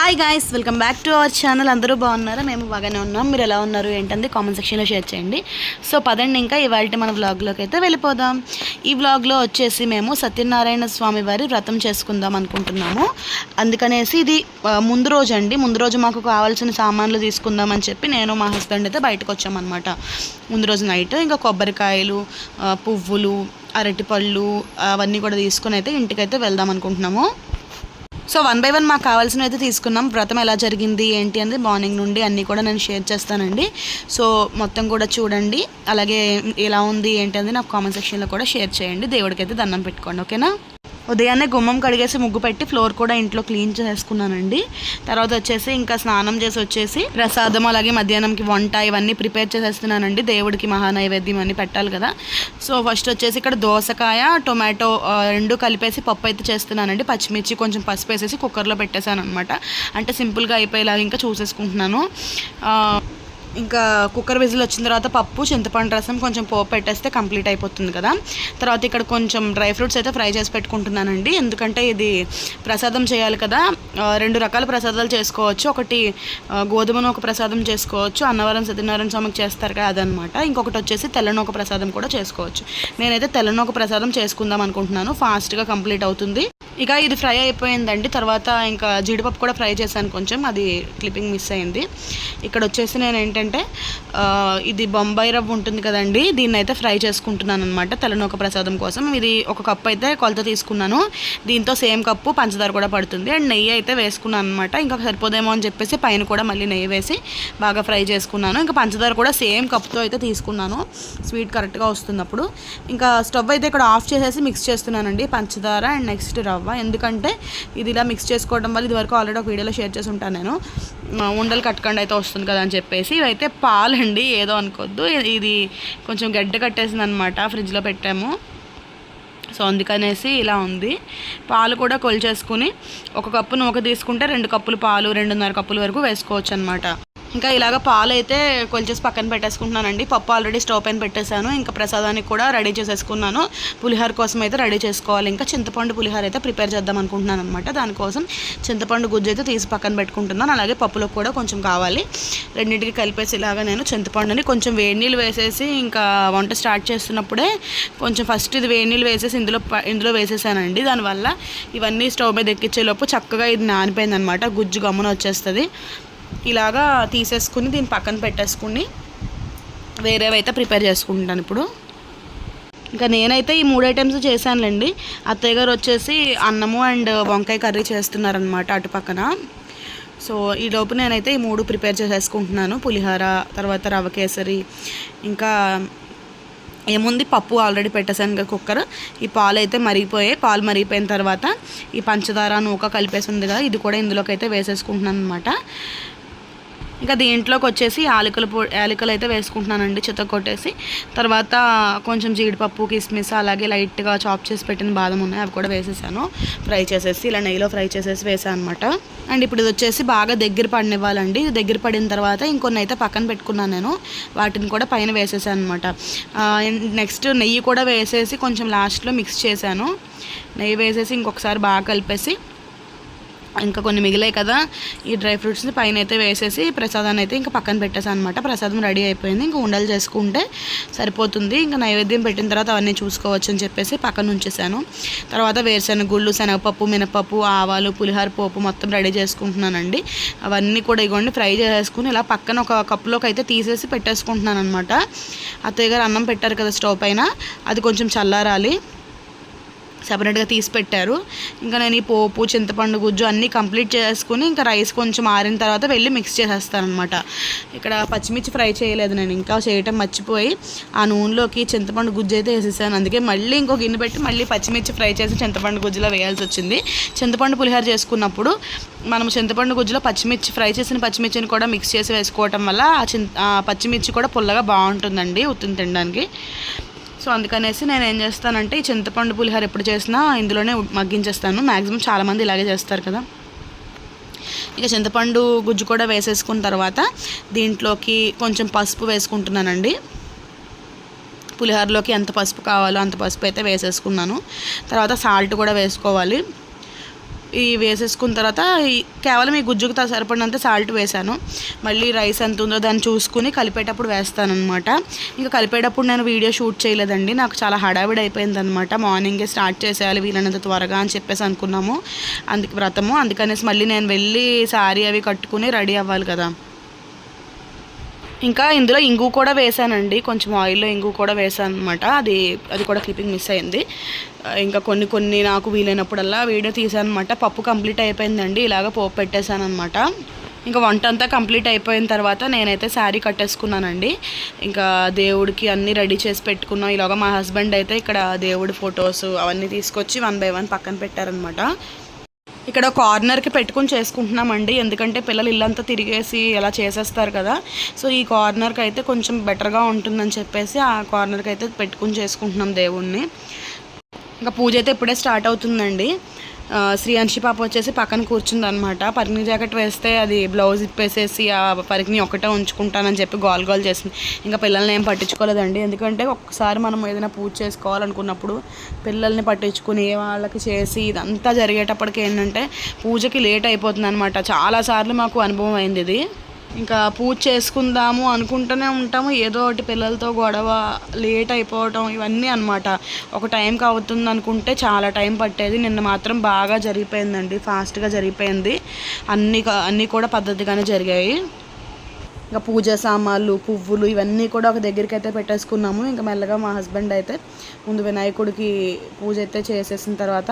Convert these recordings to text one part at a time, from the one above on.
Hi guys welcome back to our channel అందరూ బాగున్నారా? మేము బాగానే ఉన్నాం. మీరు ఎలా ఉన్నారు? ఏంటంది? కామెంట్ సెక్షన్లో షేర్ చేయండి. సో పదండి ఇంకా ఇవాళ మన వ్లాగ్లోకి అయితే వెళ్ళిపోదాం. ఈ వ్లాగ్లో వచ్చేసి మేము సత్యనారాయణ స్వామి వారి వ్రతం చేసుకుందాం అనుకుంటున్నాము. అందుకనేసి ఇది ముందు రోజు అండి. ముందు రోజు మాకు కావాల్సిన సామాన్లు తీసుకుందాం అని చెప్పి నేను మా హస్బెండ్ అయితే బయటకు వచ్చామన్నమాట. ముందు రోజు నైట్ ఇంకా కొబ్బరికాయలు పువ్వులు అరటిపళ్ళు అవన్నీ కూడా తీసుకుని అయితే ఇంటికైతే వెళ్దాం అనుకుంటున్నాము. సో వన్ బై వన్ మాకు కావాల్సినవి అయితే తీసుకున్నాం. వ్రతం ఎలా జరిగింది ఏంటి అనేది మార్నింగ్ నుండి అన్నీ కూడా నేను షేర్ చేస్తానండి. సో మొత్తం కూడా చూడండి. అలాగే ఎలా ఉంది ఏంటి అనేది నాకు కామెంట్ సెక్షన్లో కూడా షేర్ చేయండి. దేవుడికైతే దండం పెట్టుకోండి. ఓకేనా? ఉదయాన్నే గుమ్మం కడిగేసి ముగ్గు పెట్టి ఫ్లోర్ కూడా ఇంట్లో క్లీన్ చేసుకున్నానండి. తర్వాత వచ్చేసి ఇంకా స్నానం చేసి వచ్చేసి ప్రసాదం అలాగే మధ్యాహ్నంకి వంట ఇవన్నీ ప్రిపేర్ చేసేస్తున్నానండి. దేవుడికి మహానైవేద్యం అన్ని పెట్టాలి కదా. సో ఫస్ట్ వచ్చేసి ఇక్కడ దోసకాయ టొమాటో రెండు కలిపేసి పప్పు అయితే చేస్తున్నానండి. పచ్చిమిర్చి కొంచెం పసుపు వేసేసి కుక్కర్లో పెట్టేశాను అనమాట అంటే సింపుల్గా అయిపోయేలాగా ఇంకా చూసేసుకుంటున్నాను. ఇంకా కుక్కర్ విజిల్ వచ్చిన తర్వాత పప్పు చింతపండు రసం కొంచెం పోపు పెట్టేస్తే కంప్లీట్ అయిపోతుంది కదా. తర్వాత ఇక్కడ కొంచెం డ్రై ఫ్రూట్స్ అయితే ఫ్రై చేసి పెట్టుకుంటున్నానండి. ఎందుకంటే ఇది ప్రసాదం చేయాలి కదా. రెండు రకాల ప్రసాదాలు చేసుకోవచ్చు. ఒకటి గోధుమను ఒక ప్రసాదం చేసుకోవచ్చు. అన్నవరం సత్యనారాయణ స్వామికి చేస్తారు కదా అదనమాట. ఇంకొకటి వచ్చేసి తెల్లనొక ప్రసాదం కూడా చేసుకోవచ్చు. నేనైతే తెల్లనొక ప్రసాదం చేసుకుందాం అనుకుంటున్నాను. ఫాస్ట్గా కంప్లీట్ అవుతుంది. ఇక ఇది ఫ్రై అయిపోయిందండి. తర్వాత ఇంకా జీడిపప్పు కూడా ఫ్రై చేశాను కొంచెం. అది క్లిప్పింగ్ మిస్ అయింది. ఇక్కడ వచ్చేసి నేను ఏంటంటే ఇది బొంబాయి రవ్వ ఉంటుంది కదండి దీన్ని అయితే ఫ్రై చేసుకుంటున్నాను అనమాట తలనొక ప్రసాదం కోసం. ఇది ఒక కప్ అయితే కొలత తీసుకున్నాను. దీంతో సేమ్ కప్పు పంచదార కూడా పడుతుంది. అండ్ నెయ్యి అయితే వేసుకున్నాను అనమాట ఇంకా సరిపోదేమో అని చెప్పేసి పైన కూడా మళ్ళీ నెయ్యి వేసి బాగా ఫ్రై చేసుకున్నాను. ఇంకా పంచదార కూడా సేమ్ కప్తో అయితే తీసుకున్నాను. స్వీట్ కరెక్ట్గా వస్తున్నప్పుడు. ఇంకా స్టవ్ అయితే ఇక్కడ ఆఫ్ చేసేసి మిక్స్ చేస్తున్నానండి. పంచదార అండ్ నెక్స్ట్ రవ్వ. ఎందుకంటే ఇది ఇలా మిక్స్ చేసుకోవడం వల్ల ఇది వరకు ఆల్రెడీ ఒక వీడియోలో షేర్ చేసి ఉంటాను నేను. ఉండలు కట్టకుండా అయితే వస్తుంది కదా అని చెప్పేసి. ఇవైతే పాలండి ఏదో అనుకోవద్దు ఇది- ఇది కొంచెం గడ్డ కట్టేసింది అనమాట ఫ్రిడ్జ్లో పెట్టాము. సో అందుకనేసి ఇలా ఉంది. పాలు కూడా కొలిచేసుకుని ఒక కప్పు నూక తీసుకుంటే రెండు కప్పులు పాలు రెండున్నర కప్పుల వరకు వేసుకోవచ్చు అనమాట ఇంకా ఇలాగ పాలు అయితే కొలిచేసి పక్కన పెట్టేసుకుంటున్నానండి. పప్పు ఆల్రెడీ స్టవ్ పైన పెట్టేశాను. ఇంకా ప్రసాదానికి కూడా రెడీ చేసేసుకున్నాను. పులిహోర కోసం అయితే రెడీ చేసుకోవాలి. ఇంకా చింతపండు పులిహోర అయితే ప్రిపేర్ చేద్దాం అనుకుంటున్నాను అనమాట దానికోసం చింతపండు గుజ్జు అయితే తీసి పక్కన పెట్టుకుంటున్నాను. అలాగే పప్పులో కూడా కొంచెం కావాలి. రెండింటికి కలిపేసి ఇలాగా నేను చింతపండుని కొంచెం వేడి నీళ్ళు వేసేసి ఇంకా వంట స్టార్ట్ చేస్తున్నప్పుడే కొంచెం ఫస్ట్ ఇది వేడి నీళ్ళు వేసేసి ఇందులో ఇందులో వేసేసానండి. దానివల్ల ఇవన్నీ స్టవ్ మీద ఎక్కించేలోపు చక్కగా ఇది నానిపోయింది అనమాట గుజ్జు గమ్మున వచ్చేస్తుంది. ఇలాగా తీసేసుకుని దీన్ని పక్కన పెట్టేసుకుని వేరేవైతే ప్రిపేర్ చేసుకుంటాను ఇప్పుడు. ఇంకా నేనైతే ఈ మూడు ఐటమ్స్ చేశానులేండి. అత్తయ్య గారు వచ్చేసి అన్నము అండ్ వంకాయ కర్రీ చేస్తున్నారనమాట అటు పక్కన. సో ఈ లోపు నేనైతే ఈ మూడు ప్రిపేర్ చేసేసుకుంటున్నాను. పులిహోర తర్వాత రవ కేసరి ఇంకా ఏముంది? పప్పు ఆల్రెడీ పెట్టేశాను కదా కుక్కర్. ఈ పాలు అయితే మరిగిపోయాయి. పాలు మరిగిపోయిన తర్వాత ఈ పంచదార నూక కలిపేసి ఉంది కదా ఇది కూడా ఇందులోకి అయితే వేసేసుకుంటున్నాను అనమాట ఇంకా దీంట్లోకి వచ్చేసి యాలకుల పొ యాలకులు అయితే వేసుకుంటున్నానండి చిత్త కొట్టేసి. తర్వాత కొంచెం జీడిపప్పు కిస్మిస్ అలాగే లైట్గా చాప్ చేసి పెట్టిన బాదం ఉన్నాయి అవి కూడా వేసేసాను. ఫ్రై చేసేసి ఇలా నెయ్యిలో ఫ్రై చేసేసి వేసాను అనమాట అండ్ ఇప్పుడు ఇది వచ్చేసి బాగా దగ్గర పడినివ్వాలండి. దగ్గర పడిన తర్వాత ఇంకొన్ని అయితే పక్కన పెట్టుకున్నాను నేను. వాటిని కూడా పైన వేసేసాను అనమాట నెక్స్ట్ నెయ్యి కూడా వేసేసి కొంచెం లాస్ట్లో మిక్స్ చేశాను. నెయ్యి వేసేసి ఇంకొకసారి బాగా కలిపేసి ఇంకా కొన్ని మిగిలాయి కదా. ఈ డ్రై ఫ్రూట్స్ని పైన అయితే వేసేసి ప్రసాదాన్ని అయితే ఇంకా పక్కన పెట్టేసాను అనమాట ప్రసాదం రెడీ అయిపోయింది. ఇంకా ఉండలు చేసుకుంటే సరిపోతుంది. ఇంకా నైవేద్యం పెట్టిన తర్వాత అవన్నీ చూసుకోవచ్చు అని చెప్పేసి పక్కన ఉంచేసాను తర్వాత వేరుశెనగ గుళ్ళు శనగపప్పు మినపప్పు ఆవాలు పులిహోర పోపు మొత్తం రెడీ చేసుకుంటున్నానండి. అవన్నీ కూడా ఇగోండి ఫ్రై చేసేసుకుని ఇలా పక్కన ఒక కప్పులోకి అయితే తీసేసి పెట్టేసుకుంటున్నాను అనమాట అత్తయ్య గారు అన్నం పెట్టారు కదా స్టవ్ పైన. అది కొంచెం చల్లారాలి. సపరేట్గా తీసి పెట్టారు ఇంకా నేను ఈ పోపు చింతపండు గుజ్జు అన్నీ కంప్లీట్ చేసుకుని ఇంకా రైస్ కొంచెం ఆరిన తర్వాత వెళ్ళి మిక్స్ చేసేస్తాను అనమాట ఇక్కడ పచ్చిమిర్చి ఫ్రై చేయలేదు నేను ఇంకా చేయటం మర్చిపోయి ఆ నూనెలోకి చింతపండు గుజ్జు అయితే వేసేసాను. అందుకే మళ్ళీ ఇంకో గిన్నె పెట్టి మళ్ళీ పచ్చిమిర్చి ఫ్రై చేసి చింతపండు గుజ్జులో వేయాల్సి వచ్చింది. చింతపండు పులిహోర చేసుకున్నప్పుడు మనం చింతపండు గుజ్జులో పచ్చిమిర్చి ఫ్రై చేసిన పచ్చిమిర్చిని కూడా మిక్స్ చేసి వేసుకోవటం వల్ల ఆ చింత పచ్చిమిర్చి కూడా పుల్లగా బాగుంటుందండి ఉత్తిని తినడానికి. సో అందుకనేసి నేను ఏం చేస్తానంటే ఈ చింతపండు పులిహోర ఎప్పుడు చేసినా ఇందులోనే మగ్గించేస్తాను. మ్యాక్సిమం చాలామంది ఇలాగే చేస్తారు కదా. ఇక చింతపండు గుజ్జు కూడా వేసేసుకున్న తర్వాత దీంట్లోకి కొంచెం పసుపు వేసుకుంటున్నానండి. పులిహోరలోకి ఎంత పసుపు కావాలో అంత పసుపు అయితే వేసేసుకున్నాను. తర్వాత సాల్ట్ కూడా వేసుకోవాలి. ఈ వేసేసుకున్న తర్వాత కేవలం ఈ గుజ్జుకు సరిపడినంత సాల్ట్ వేసాను మళ్ళీ రైస్ ఎంత ఉందో దాన్ని చూసుకుని కలిపేటప్పుడు వేస్తాను అనమాట ఇంకా కలిపేటప్పుడు నేను వీడియో షూట్ చేయలేదండి. నాకు చాలా హడావిడి అయిపోయిందనమాట మార్నింగే స్టార్ట్ చేసేయాలి వీలైనంత త్వరగా అని చెప్పేసి అనుకున్నాము. అందుకు వ్రతము. అందుకనేసి మళ్ళీ నేను వెళ్ళి శారీ అవి కట్టుకుని రెడీ అవ్వాలి కదా. ఇంకా ఇందులో ఇంగు కూడా వేసానండి కొంచెం ఆయిల్లో ఇంగు కూడా వేసాను అనమాట అది అది కూడా క్లిప్పింగ్ మిస్ అయింది. ఇంకా కొన్ని కొన్ని నాకు వీలైనప్పుడల్లా వీడియో తీసాను అనమాట పప్పు కంప్లీట్ అయిపోయిందండి. ఇలాగ పోపు పెట్టేశాను అనమాట ఇంకా వంట అంతా కంప్లీట్ అయిపోయిన తర్వాత నేనైతే శారీ కట్టేసుకున్నానండి. ఇంకా దేవుడికి అన్నీ రెడీ చేసి పెట్టుకున్నాం. ఇలాగ మా హస్బెండ్ అయితే ఇక్కడ దేవుడి ఫొటోస్ అవన్నీ తీసుకొచ్చి వన్ బై వన్ పక్కన పెట్టారనమాట ఇక్కడ కార్నర్కి పెట్టుకుని చేసుకుంటున్నామండి. ఎందుకంటే పిల్లలు ఇల్లంతా తిరిగేసి ఇలా చేసేస్తారు కదా. సో ఈ కార్నర్కి అయితే కొంచెం బెటర్గా ఉంటుందని చెప్పేసి ఆ కార్నర్కి అయితే పెట్టుకుని చేసుకుంటున్నాం దేవుణ్ణి. ఇంకా పూజ అయితే ఇప్పుడే స్టార్ట్ అవుతుందండి. శ్రీ అంశి పాప వచ్చేసి పక్కన కూర్చుంది అనమాట జాకెట్ వేస్తే అది బ్లౌజ్ ఇప్పేసేసి ఆ పరికిని ఒకటే ఉంచుకుంటానని చెప్పి గోల్ గోల్ చేసింది. ఇంకా పిల్లల్ని ఏం పట్టించుకోలేదండి. ఎందుకంటే ఒక్కసారి మనం ఏదైనా పూజ చేసుకోవాలనుకున్నప్పుడు పిల్లల్ని పట్టించుకుని వాళ్ళకి చేసి ఇదంతా జరిగేటప్పటికి ఏంటంటే పూజకి లేట్ అయిపోతుంది అనమాట చాలాసార్లు మాకు అనుభవం అయింది ఇది. ఇంకా పూజ చేసుకుందాము అనుకుంటూనే ఉంటాము. ఏదో ఒకటి పిల్లలతో గొడవ లేట్ అయిపోవటం ఇవన్నీ అన్నమాట. ఒక టైంకి అవుతుంది అనుకుంటే చాలా టైం పట్టేది. నిన్న మాత్రం బాగా జరిగిపోయిందండి. ఫాస్ట్గా జరిగిపోయింది. అన్నీ అన్నీ కూడా పద్ధతిగానే జరిగాయి. ఇంకా పూజ సామాన్లు పువ్వులు ఇవన్నీ కూడా ఒక దగ్గరికి అయితే పెట్టేసుకున్నాము. ఇంకా మెల్లగా మా హస్బెండ్ అయితే ముందు వినాయకుడికి పూజ అయితే చేసేసిన తర్వాత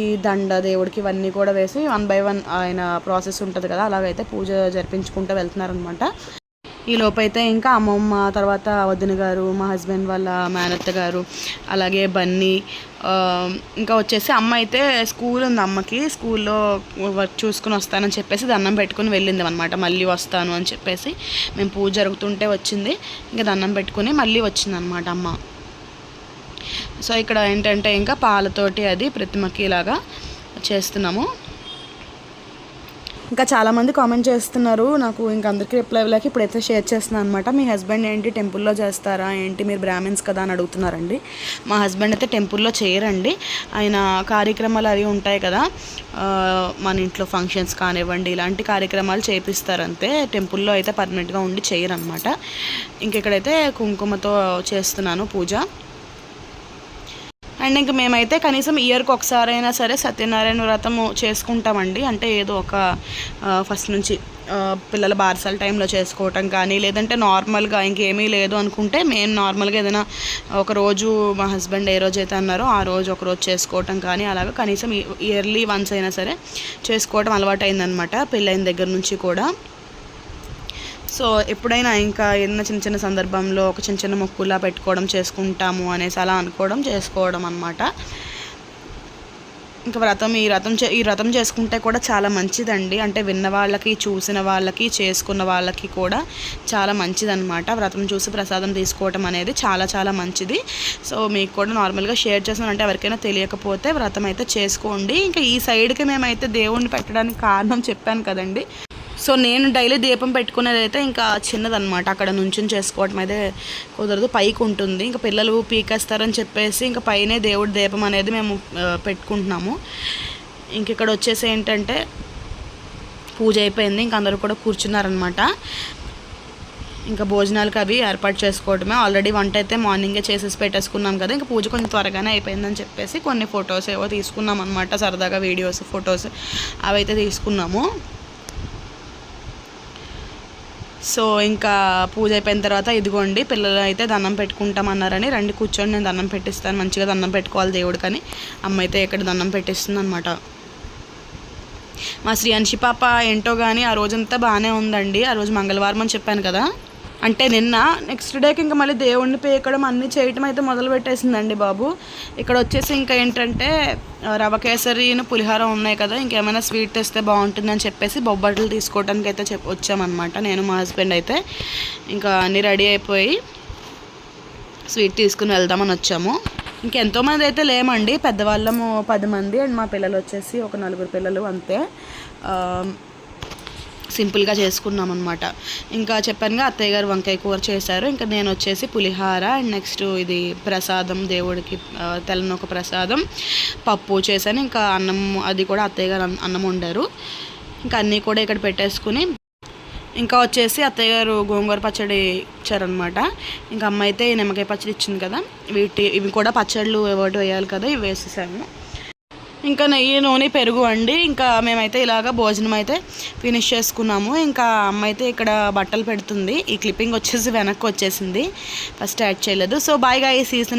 ఈ దండ దేవుడికి ఇవన్నీ కూడా వేసి వన్ బై వన్ ఆయన ప్రాసెస్ ఉంటుంది కదా అలాగైతే పూజ జరిపించుకుంటూ వెళ్తున్నారనమాట ఈ లోపైతే ఇంకా అమ్మమ్మ తర్వాత వదిన గారు మా హస్బెండ్ వాళ్ళ మేనత్త గారు అలాగే బన్నీ ఇంకా వచ్చేసి అమ్మ అయితే స్కూల్ ఉంది అమ్మకి స్కూల్లో వర్క్ చూసుకుని వస్తానని చెప్పేసి దండం పెట్టుకుని వెళ్ళింది అనమాట మళ్ళీ వస్తాను అని చెప్పేసి మేము పూజ జరుగుతుంటే వచ్చింది. ఇంకా దండం పెట్టుకుని మళ్ళీ వచ్చిందనమాట అమ్మ. సో ఇక్కడ ఏంటంటే ఇంకా పాలతోటి అది ప్రతిమకి ఇలాగా చేస్తున్నాము. ఇంకా చాలామంది కామెంట్ చేస్తున్నారు. నాకు ఇంకా అందరికీ రిప్లై ఇవ్వలేక ఇప్పుడైతే షేర్ చేస్తున్నాను అనమాట మీ హస్బెండ్ ఏంటి? టెంపుల్లో చేస్తారా? ఏంటి? మీరు బ్రాహ్మిన్స్ కదా అని అడుగుతున్నారండి. మా హస్బెండ్ అయితే టెంపుల్లో చేయరండి. ఆయన కార్యక్రమాలు అవి ఉంటాయి కదా. మన ఇంట్లో ఫంక్షన్స్ కానివ్వండి ఇలాంటి కార్యక్రమాలు చేపిస్తారంతే. టెంపుల్లో అయితే పర్మనెంట్గా ఉండి చేయరనమాట ఇంకెక్కడైతే కుంకుమతో చేస్తున్నాను పూజ. అండ్ ఇంక మేమైతే కనీసం ఇయర్కి ఒకసారైనా సరే సత్యనారాయణ వ్రతం చేసుకుంటామండి. అంటే ఏదో ఒక ఫస్ట్ నుంచి పిల్లల బారసాల టైంలో చేసుకోవటం కానీ లేదంటే నార్మల్గా ఇంకేమీ లేదు అనుకుంటే మేము నార్మల్గా ఏదైనా ఒక రోజు మా హస్బెండ్ ఏ రోజు అయితే అన్నారో ఆ రోజు ఒక రోజు చేసుకోవటం కానీ అలాగా కనీసం ఇయర్లీ వన్స్ అయినా సరే చేసుకోవటం అలవాటు అయిందనమాట పెళ్ళైన దగ్గర నుంచి కూడా. సో ఎప్పుడైనా ఇంకా ఏదైనా చిన్న చిన్న సందర్భంలో ఒక చిన్న చిన్న మొక్కులా పెట్టుకోవడం చేసుకుంటాము అనేసి అలా అనుకోవడం చేసుకోవడం అనమాట ఇంకా వ్రతం ఈ వ్రతం చే ఈ వ్రతం చేసుకుంటే కూడా చాలా మంచిదండి. అంటే విన్న వాళ్ళకి చూసిన వాళ్ళకి చేసుకున్న వాళ్ళకి కూడా చాలా మంచిదన్నమాట. వ్రతం చూసి ప్రసాదం తీసుకోవటం అనేది చాలా చాలా మంచిది. సో మీకు కూడా నార్మల్గా షేర్ చేస్తున్నాను అంటే ఎవరికైనా తెలియకపోతే వ్రతం అయితే చేసుకోండి. ఇంకా ఈ సైడ్కి మేమైతే దేవుణ్ణి పెట్టడానికి కారణం చెప్పాను కదండి. సో నేను డైలీ దీపం పెట్టుకునేది అయితే ఇంకా చిన్నదనమాట అక్కడ నుంచి చేసుకోవటం అయితే కుదరదు. పైకి ఉంటుంది. ఇంకా పిల్లలు పీకేస్తారని చెప్పేసి ఇంకా పైనే దేవుడి దీపం అనేది మేము పెట్టుకుంటున్నాము. ఇంక ఇక్కడ వచ్చేసి ఏంటంటే పూజ అయిపోయింది. ఇంక అందరూ కూడా కూర్చున్నారనమాట ఇంకా భోజనాలకు అవి ఏర్పాటు చేసుకోవడమే ఆల్రెడీ వంట అయితే మార్నింగే చేసేసి పెట్టేసుకున్నాం కదా. ఇంకా పూజ కొంచెం త్వరగానే అయిపోయిందని చెప్పేసి కొన్ని ఫొటోస్ ఏవో తీసుకున్నాం అనమాట సరదాగా వీడియోస్ ఫొటోస్ అవైతే తీసుకున్నాము. సో ఇంకా పూజ అయిపోయిన తర్వాత ఇదిగోండి పిల్లలు అయితే దండం పెట్టుకుంటామన్నారని రండి కూర్చొని నేను దండం పెట్టిస్తాను మంచిగా దండం పెట్టుకోవాలి దేవుడికని అమ్మ అయితే ఇక్కడ దండం పెట్టిస్తుంది అనమాట మా శ్రీ అంశి పాప ఏంటో కానీ ఆ రోజంతా బాగానే ఉందండి. ఆ రోజు మంగళవారం అని చెప్పాను కదా. అంటే నిన్న నెక్స్ట్ డేకి ఇంకా మళ్ళీ దేవుణ్ణి పేకడం అన్నీ చేయటం అయితే మొదలు పెట్టేసిందండి బాబు. ఇక్కడ వచ్చేసి ఇంకా ఏంటంటే రవ కేసరిను పులిహోర ఉన్నాయి కదా ఇంకేమైనా స్వీట్ తెస్తే బాగుంటుందని చెప్పేసి బొబ్బట్లు తీసుకోవడానికి అయితే చెప్ వచ్చామన్నమాట. నేను మా హస్బెండ్ అయితే ఇంకా అన్నీ రెడీ అయిపోయి స్వీట్ తీసుకుని వెళ్దామని వచ్చాము. ఇంకెంతోమంది అయితే లేమండి. పెద్దవాళ్ళము పది మంది అండ్ మా పిల్లలు వచ్చేసి ఒక నలుగురు పిల్లలు అంతే. సింపుల్గా చేసుకున్నాం అనమాట ఇంకా చెప్పానుగా అత్తయ్య గారు వంకాయ కూర చేశారు. ఇంకా నేను వచ్చేసి పులిహార అండ్ నెక్స్ట్ ఇది ప్రసాదం దేవుడికి తెల్లనొక ప్రసాదం పప్పు చేశాను. ఇంకా అన్నం అది కూడా అత్తయ్య గారు అన్నం- వండారు. ఇంకా అన్నీ కూడా ఇక్కడ పెట్టేసుకుని ఇంకా వచ్చేసి అత్తయ్య గారు గోంగూర పచ్చడి ఇచ్చారనమాట ఇంకా అమ్మ అయితే నిమ్మకాయ పచ్చడి ఇచ్చింది కదా వీటి ఇవి కూడా పచ్చళ్ళు ఎవరు వేయాలి కదా ఇవి వేసేసాము ఇంకా నెయ్యి నూనె పెరుగు అండి ఇంకా మేమైతే ఇలాగ భోజనం అయితే ఫినిష్ చేసుకున్నాము. ఇంకా అమ్మ అయితే ఇక్కడ బట్టలు పెడుతుంది. ఈ క్లిప్పింగ్ వచ్చేసి వెనక్కి వచ్చేసింది. ఫస్ట్ యాడ్ చేయలేదు. సో బాయ్ ఈ సీజన్